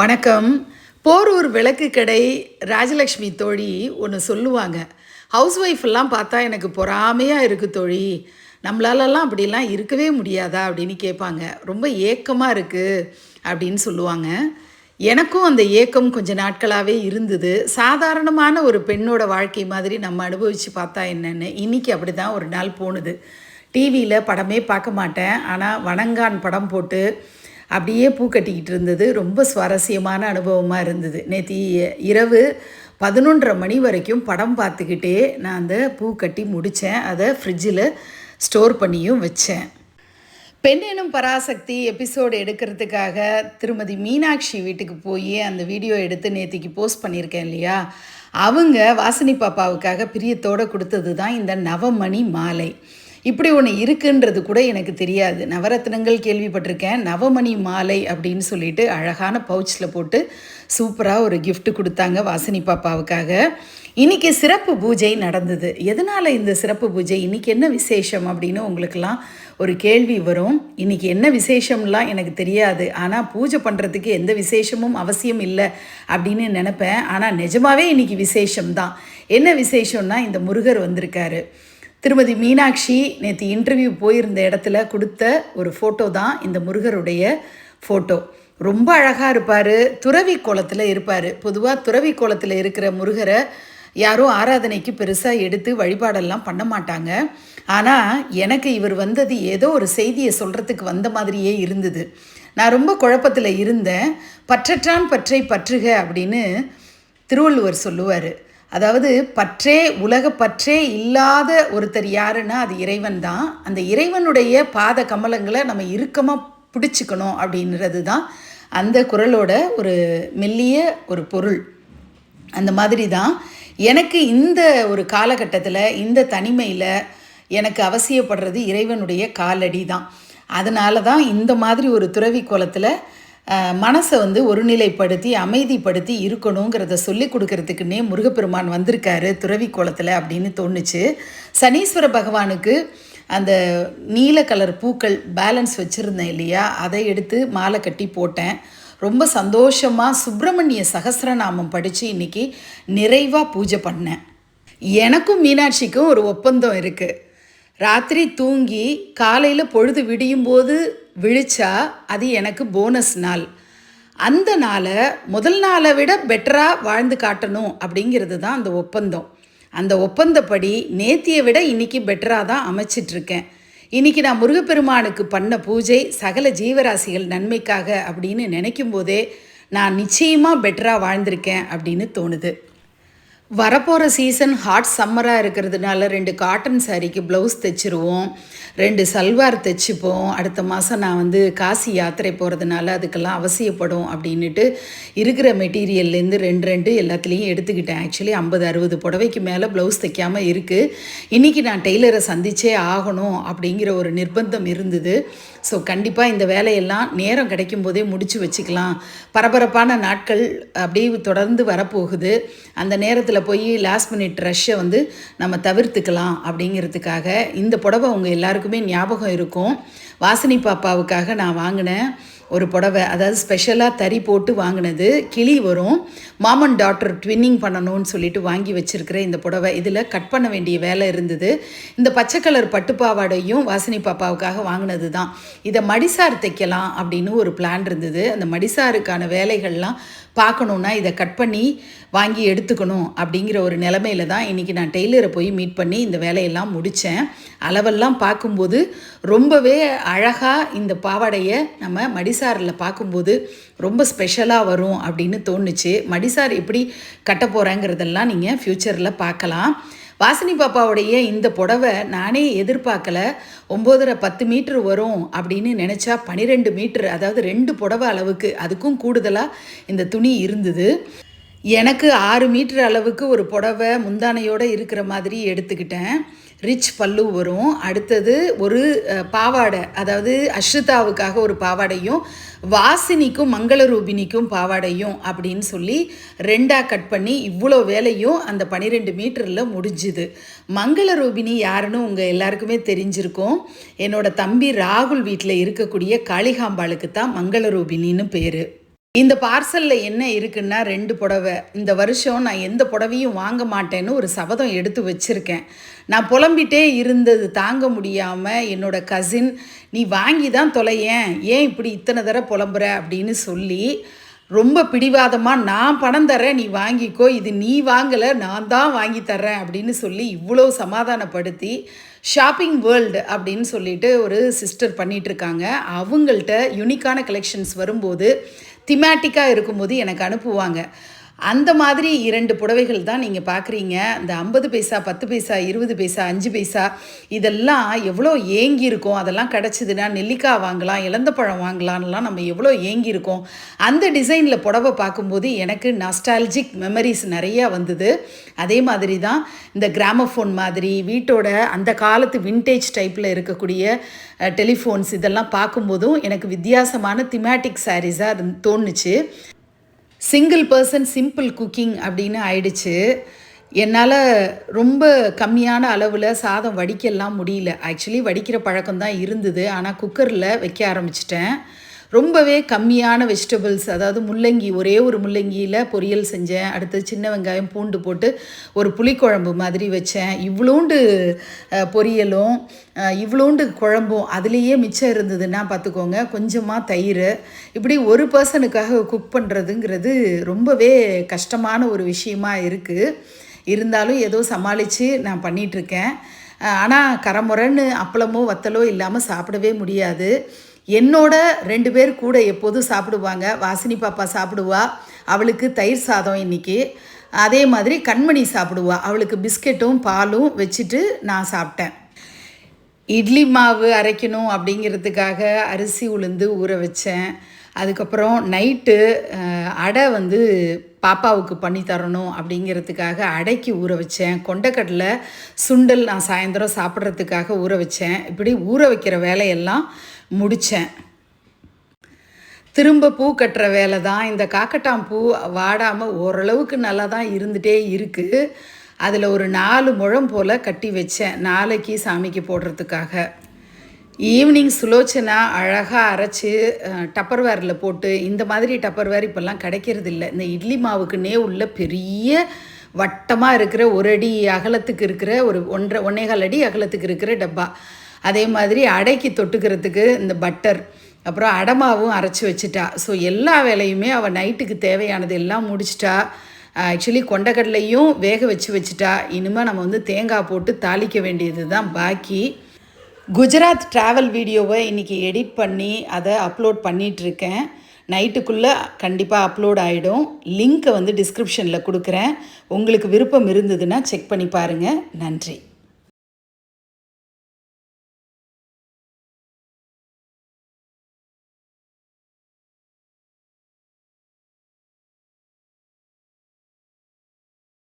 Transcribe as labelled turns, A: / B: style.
A: வணக்கம். போரூர் விளக்கு கடை ராஜலக்ஷ்மி தோழி ஒன்று சொல்லுவாங்க. ஹவுஸ் ஒய்ஃபெல்லாம் பார்த்தா எனக்கு பொறாமையாக இருக்குது தோழி. நம்மளாலலாம் அப்படிலாம் இருக்கவே முடியாதா அப்படின்னு கேட்பாங்க. ரொம்ப ஏக்கமாக இருக்குது அப்படின்னு சொல்லுவாங்க. எனக்கும் அந்த ஏக்கம் கொஞ்ச நாட்களாகவே இருந்தது. சாதாரணமான ஒரு பெண்ணோட வாழ்க்கை மாதிரி நம்ம அனுபவித்து பார்த்தா என்னென்னு இன்றைக்கி அப்படி தான் ஒரு நாள் போணுது. டிவியில் படமே பார்க்க மாட்டேன். ஆனால் வணங்கான் படம் போட்டு அப்படியே பூ கட்டிக்கிட்டு இருந்தது. ரொம்ப சுவாரஸ்யமான அனுபவமாக இருந்தது. நேற்று இரவு பதினொன்றரை மணி வரைக்கும் படம் பார்த்துக்கிட்டே நான் அந்த பூ கட்டி முடித்தேன் அதை ஃப்ரிட்ஜில் ஸ்டோர் பண்ணியும் வச்சேன். பெண் எனும் பராசக்தி எபிசோடு எடுக்கிறதுக்காக திருமதி மீனாட்சி வீட்டுக்கு போய் அந்த வீடியோ எடுத்து நேத்திக்கு போஸ்ட் பண்ணியிருக்கேன் இல்லையா? அவங்க வாசினி பாப்பாவுக்காக பிரியத்தோடு கொடுத்தது தான் இந்த நவமணி மாலை. இப்படி ஒன்று இருக்குன்றது கூட எனக்கு தெரியாது. நவரத்னங்கள் கேள்விப்பட்டிருக்கேன். நவமணி மாலை அப்படின்னு சொல்லிட்டு அழகான பவுச்சில் போட்டு சூப்பராக ஒரு கிஃப்ட் கொடுத்தாங்க வாசினி பாப்பாவுக்காக. இன்றைக்கி சிறப்பு பூஜை நடந்தது. எதனால் இந்த சிறப்பு பூஜை? இன்றைக்கி என்ன விசேஷம் அப்படின்னு உங்களுக்கெல்லாம் ஒரு கேள்வி வரும். இன்றைக்கி என்ன விசேஷம்லாம் எனக்கு தெரியாது. ஆனால் பூஜை பண்ணுறதுக்கு எந்த விசேஷமும் அவசியம் இல்லை அப்படின்னு நினப்பேன். ஆனால் நிஜமாகவே இன்றைக்கி விசேஷம்தான். என்ன விசேஷம்னா இந்த முருகர் வந்திருக்காரு. திருமதி மீனாட்சி நேற்று இன்டர்வியூ போயிருந்த இடத்துல கொடுத்த ஒரு ஃபோட்டோ தான் இந்த முருகருடைய ஃபோட்டோ ரொம்ப அழகாக இருப்பார் துறவி கோலத்தில் இருப்பார். பொதுவாக துறவி கோலத்தில் இருக்கிற முருகரை யாரும் ஆராதனைக்கு பெருசாக எடுத்து வழிபாடெல்லாம் பண்ண மாட்டாங்க. ஆனால் எனக்கு இவர் வந்தது ஏதோ ஒரு செய்தியை சொல்கிறதுக்கு வந்த மாதிரியே இருந்தது. நான் ரொம்ப குழப்பத்தில் இருந்தேன். பற்றற்றான் பற்றை பற்றுக அப்படின்னு திருவள்ளுவர் சொல்லுவார். அதாவது பற்றே உலக பற்றே இல்லாத ஒருத்தர் யாருன்னா அது இறைவன் தான். அந்த இறைவனுடைய பாத கமலங்களை நம்ம இறுக்கமாக பிடிச்சிக்கணும் அப்படின்றது தான் அந்த குரலோட ஒரு மெல்லிய ஒரு பொருள். அந்த மாதிரி தான் எனக்கு இந்த ஒரு காலகட்டத்தில் இந்த தனிமையில் எனக்கு அவசியப்படுறது இறைவனுடைய காலடி தான். அதனால தான் இந்த மாதிரி ஒரு துறவி கோலத்தில் மனசை வந்து ஒருநிலைப்படுத்தி அமைதிப்படுத்தி இருக்கணுங்கிறத சொல்லி கொடுக்கறதுக்குன்னே முருகப்பெருமான் வந்திருக்காரு துறவி கோலத்தில் அப்படின்னு தோணுச்சு. சனீஸ்வர பகவானுக்கு அந்த நீல கலர் பூக்கள் பேலன்ஸ் வச்சுருந்தேன் இல்லையா? அதை எடுத்து மாலை கட்டி போட்டேன். ரொம்ப சந்தோஷமாக சுப்பிரமணிய சகஸ்ரநாமம் படித்து இன்றைக்கி நிறைவாக பூஜை பண்ணேன். எனக்கும் மீனாட்சிக்கும் ஒரு ஒப்பந்தம் இருக்குது ராத்திரி தூங்கி காலையில் பொழுது விடியும் போது விழிச்சா அது எனக்கு போனஸ் நாள். அந்த நாளை முதல் நாளை விட பெட்டராக வாழ்ந்து காட்டணும் அப்படிங்கிறது தான் அந்த ஒப்பந்தம். அந்த ஒப்பந்தப்படி நேத்தியை விட இன்றைக்கி பெட்டராக தான் அமைச்சிட்ருக்கேன். இன்னைக்கு நான் முருகப்பெருமானுக்கு பண்ண பூஜை சகல ஜீவராசிகள் நன்மைக்காக அப்படின்னு நினைக்கும் போதே நான் நிச்சயமாக பெட்டராக வாழ்ந்திருக்கேன் அப்படின்னு தோணுது. வரப்போகிற சீசன் ஹாட் சம்மராக இருக்கிறதுனால ரெண்டு காட்டன் சாரீக்கு ப்ளவுஸ் தைச்சிருவோம். ரெண்டு சல்வார் தைச்சிப்போம். அடுத்த மாதம் நான் வந்து காசி யாத்திரை போகிறதுனால அதுக்கெல்லாம் அவசியப்படும் அப்படின்ட்டு இருக்கிற மெட்டீரியல்லேருந்து ரெண்டு ரெண்டு எல்லாத்துலேயும் எடுத்துக்கிட்டேன். ஆக்சுவலி ஐம்பது அறுபது புடவைக்கு மேலே ப்ளவுஸ் தைக்காமல் இருக்குது இன்றைக்கி நான் டெய்லரை சந்தித்தே ஆகணும் அப்படிங்கிற ஒரு நிர்பந்தம் இருந்தது. ஸோ கண்டிப்பாக இந்த வேலையெல்லாம் நேரம் கிடைக்கும் போதே முடித்து வச்சுக்கலாம். பரபரப்பான நாட்கள் அப்படியே தொடர்ந்து வரப்போகுது. அந்த நேரத்தில் போய் லாஸ்ட் மினிட் ரஷ்ஷை வந்து நம்ம தவிர்த்துக்கலாம் அப்படிங்கிறதுக்காக இந்த புடவை உங்கள் எல்லாருக்குமே ஞாபகம் இருக்கும். வாசினி பாப்பாவுக்காக நான் வாங்கினேன். ஒரு புடவை அதாவது ஸ்பெஷலாக தறி போட்டு வாங்கினது கிளி வரும். மாமன் டாக்டர் ட்வின்னிங் பண்ணணும்னு சொல்லிட்டு வாங்கி வச்சிருக்கிற இந்த புடவை. இதில் கட் பண்ண வேண்டிய வேலை இருந்தது. இந்த பச்சை கலர் பட்டுப்பாவாடையும் வாசினி பாப்பாவுக்காக வாங்கினது தான் இதை மடிசார் தைக்கலாம் அப்படின்னு ஒரு பிளான் இருந்தது. அந்த மடிசாருக்கான வேலைகள்லாம் பார்க்கணுன்னா இதை கட் பண்ணி வாங்கி எடுத்துக்கணும் அப்படிங்கிற ஒரு நிலமையில தான் இன்றைக்கி நான் டெய்லரை போய் மீட் பண்ணி இந்த வேலையெல்லாம் முடித்தேன் அளவெல்லாம் பார்க்கும்போது ரொம்பவே அழகாக இந்த பாவாடையை நம்ம மடிசாரில் பார்க்கும்போது ரொம்ப ஸ்பெஷலாக வரும் அப்படின்னு தோணுச்சு. மடிசார் எப்படி கட்ட போகிறேங்கிறதெல்லாம் நீங்கள் ஃப்யூச்சரில் பார்க்கலாம். வாசினி பாப்பாவுடைய இந்த புடவை நானே எதிர்பார்க்கல. ஒம்போதரை பத்து மீட்ரு வரும் அப்படின்னு நினச்சா பனிரெண்டு மீட்ரு அதாவது ரெண்டு புடவை அளவுக்கு அதுக்கும் கூடுதலாக இந்த துணி இருந்தது. எனக்கு ஆறு மீட்டர் அளவுக்கு ஒரு புடவை முந்தானையோடு இருக்கிற மாதிரி எடுத்துக்கிட்டேன். ரிச் பல்லு வரும். அடுத்தது ஒரு பாவாடை. அதாவது அஷ்ருதாவுக்காக ஒரு பாவாடையும் வாசினிக்கும் மங்களரூபினிக்கும் பாவாடையும் அப்படின்னு சொல்லி ரெண்டாக கட் பண்ணி இவ்வளோ வேலையும் அந்த பன்னிரெண்டு மீட்டரில் முடிஞ்சுது. மங்களரூபினி யாருன்னு உங்கள் எல்லாருக்குமே தெரிஞ்சிருக்கும். என்னோட தம்பி ராகுல் வீட்டில் இருக்கக்கூடிய காளிகாம்பாளுக்கு தான் மங்களரூபினின்னு பேர். இந்த பார்சலில் என்ன இருக்குன்னா ரெண்டு புடவை. இந்த வருஷம் நான் எந்த புடவையும் வாங்க மாட்டேன்னு ஒரு சபதம் எடுத்து வச்சுருக்கேன். நான் புலம்பிட்டே இருந்தது தாங்க முடியாமல் என்னோட கசின் நீ வாங்கி தான் தொலையேன். ஏன் இப்படி இத்தனை தடவை புலம்புற? அப்படின்னு சொல்லி ரொம்ப பிடிவாதமாக நான் பணம் தரேன் நீ வாங்கிக்கோ. இது நீ வாங்கலை நான் தான் வாங்கி தர்றேன். அப்படின்னு சொல்லி இவ்வளோ சமாதானப்படுத்தி ஷாப்பிங் வேர்ல்டு அப்படின்னு சொல்லிட்டு ஒரு சிஸ்டர் பண்ணிகிட்ருக்காங்க அவங்கள்ட்ட யுனிக்கான கலெக்ஷன்ஸ் வரும்போது திமேட்டிக்காக இருக்கும்போது எனக்கு அனுப்புவாங்க. அந்த மாதிரி இரண்டு புடவைகள் தான் நீங்கள் பார்க்குறீங்க இந்த ஐம்பது பைசா பத்து பைசா இருபது பைசா அஞ்சு பைசா இதெல்லாம் எவ்வளோ ஏங்கி இருக்கும் அதெல்லாம் கிடச்சிதுன்னா நெல்லிக்காய் வாங்கலாம் இளந்த பழம் வாங்கலாம்லாம் நம்ம எவ்வளோ ஏங்கி இருக்கோம் அந்த டிசைனில் புடவை பார்க்கும்போது எனக்கு நஸ்டாலஜிக் மெமரிஸ் நிறையா வந்தது. அதே மாதிரி தான் இந்த கிராமஃபோன் மாதிரி வீட்டோட அந்த காலத்து வின்டேஜ் டைப்பில் இருக்கக்கூடிய டெலிஃபோன்ஸ் இதெல்லாம் பார்க்கும்போதும் எனக்கு வித்தியாசமான திமேட்டிக் சாரீஸாக தோணுச்சு. சிங்கிள் பர்சன் சிம்பிள் குக்கிங் அப்படின்னு ஆயிடுச்சு. என்னால் ரொம்ப கம்மியான அளவில் சாதம் வடிக்கலாம் முடியல. ஆக்சுவலி வடிக்கிற பழக்கம் தான் இருந்தது. ஆனால் குக்கரில் வைக்க ஆரம்பிச்சிட்டேன். ரொம்பவே கம்மியான வெஜிடபிள்ஸ் அதாவது முள்ளங்கி ஒரே ஒரு முள்ளங்கியில் பொரியல் செஞ்சேன். அடுத்து சின்ன வெங்காயம் பூண்டு போட்டு ஒரு புளிக்குழம்பு மாதிரி வச்சேன். இவ்வளோண்டு பொரியலும் இவ்வளோண்டு குழம்பும் அதுலேயே மிச்சம் இருந்ததுன்னா பார்த்துக்கோங்க கொஞ்சமாக தயிர். இப்படி ஒரு பர்சனுக்காக குக் பண்ணுறதுங்கிறது ரொம்பவே கஷ்டமான ஒரு விஷயமா இருக்குது இருந்தாலும் ஏதோ சமாளித்து நான் பண்ணிகிட்ருக்கேன் ஆனால் கரமுரன்னு அப்பளமோ வத்தலோ இல்லாமல் சாப்பிடவே முடியாது. என்னோட ரெண்டு பேர் கூட எப்போதும் சாப்பிடுவாங்க. வாசினி பாப்பா சாப்பிடுவா. அவளுக்கு தயிர் சாதம் இன்றைக்கி அதே மாதிரி கண்மணி சாப்பிடுவா. அவளுக்கு பிஸ்கெட்டும் பாலும் வச்சுட்டு நான் சாப்பிட்டேன். இட்லி மாவு அரைக்கணும் அப்படிங்கிறதுக்காக அரிசி உளுந்து ஊற வச்சேன். அதுக்கப்புறம் நைட்டு அடை வந்து பாப்பாவுக்கு பண்ணி தரணும் அப்படிங்கிறதுக்காக அடைக்கு ஊற வச்சேன். கொண்டக்கடலை சுண்டல் நான் சாயந்தரம் சாப்பிட்றதுக்காக ஊற வச்சேன். இப்படி ஊற வைக்கிற வேலையெல்லாம் முடித்தேன் திரும்ப பூ கட்டுற வேலை தான். இந்த காக்கட்டாம் பூ வாடாமல் ஓரளவுக்கு நல்லா தான் இருந்துகிட்டே இருக்குது அதில் ஒரு நாலு முழம் போல் கட்டி வச்சேன் நாளைக்கு சாமிக்கு போடுறதுக்காக. ஈவினிங் சுலோச்சனா அழகாக அரைச்சி டப்பர்வேரில் போட்டு இந்த மாதிரி டப்பர்வேர் இப்போல்லாம் கிடைக்கிறது இல்லை இந்த இட்லி மாவுக்குன்னே உள்ள பெரிய வட்டமாக இருக்கிற ஒரு அடி அகலத்துக்கு இருக்கிற ஒரு ஒன்றரை ஒன்னேகால் அடி அகலத்துக்கு இருக்கிற டப்பா. அதே மாதிரி அடைக்கு தொட்டுக்கிறதுக்கு இந்த பட்டர் அப்புறம் அடமாவும் அரைச்சி வச்சுட்டா. ஸோ எல்லா வேலையுமே அவள் நைட்டுக்கு தேவையானது எல்லாம் முடிச்சிட்டா. ஆக்சுவலி கொண்டக்கடலையும் வேக வச்சு வச்சுட்டா. இனிமேல் நம்ம வந்து தேங்காய் போட்டு தாளிக்க வேண்டியது தான் பாக்கி. குஜராத் ட்ராவல் வீடியோவை இன்றைக்கி எடிட் பண்ணி அதை அப்லோட் பண்ணிகிட்ருக்கேன் நைட்டுக்குள்ளே கண்டிப்பாக அப்லோட் ஆகிடும் லிங்க்கை வந்து டிஸ்கிரிப்ஷனில் கொடுக்குறேன். உங்களுக்கு விருப்பம் இருந்ததுன்னா செக் பண்ணி பாருங்கள் நன்றி.